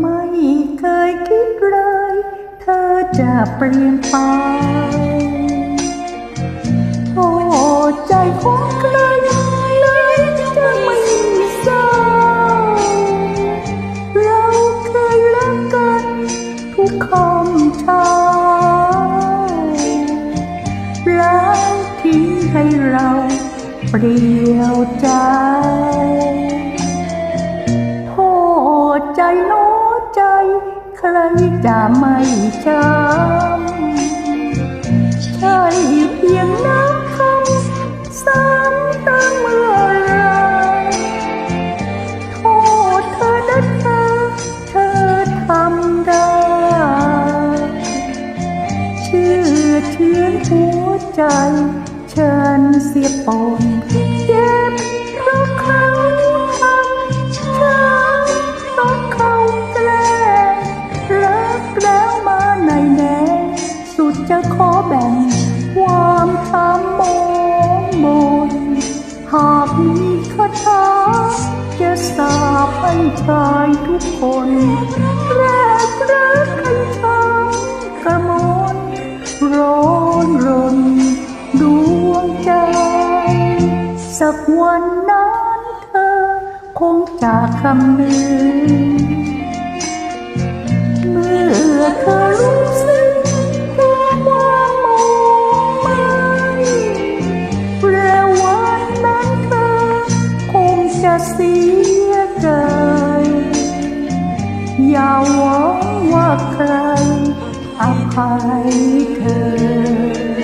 ไม่เคยคิดเลย เธอจะเปลี่ยนไป คำเช้าแล้วทิ้งให้เราเปลี่ยวใจ โทษใจโน้ใจ ใครจะไม่จำ หัวใจฉันเสียปนเจ็บเพราะเขาทำฉันต้องเขาแกล้งรักแล้วมาในแน่สุดจะขอแบ่งความทำโมงมนหากมีคาถาจะสาบให้ชายทุกคนแรกรักให้ทั้ง สักวันนั้นเธอ คงจะคำนึงเมื่อเธอรู้สึกถึงความมองไม่แล้ววันนั้นเธอ คงจะเสียใจ อย่าหวังว่าใครอภัยเธอ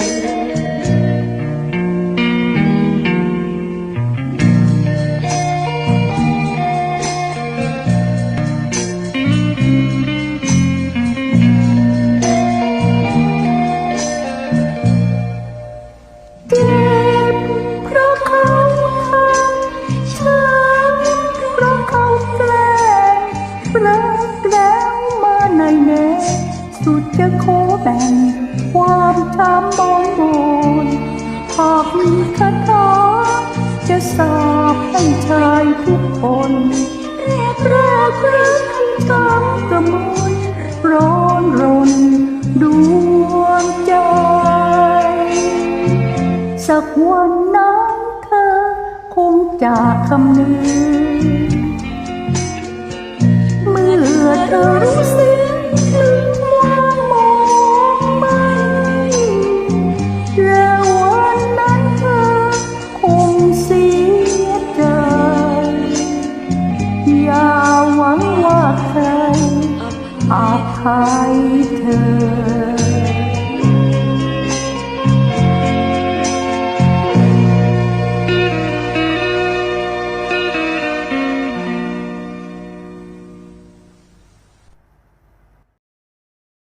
สุดจะขอแบ่งความช้ำบองบนหากมีคาถาจะสาบให้ชายทุกคนแรกรักให้ช้ำกระมนร้อนรนดวงใจ สักวันนั้นเธอคงจะคำนึงเมื่อเธอ อย่าหวังว่าใครอภัยเธอ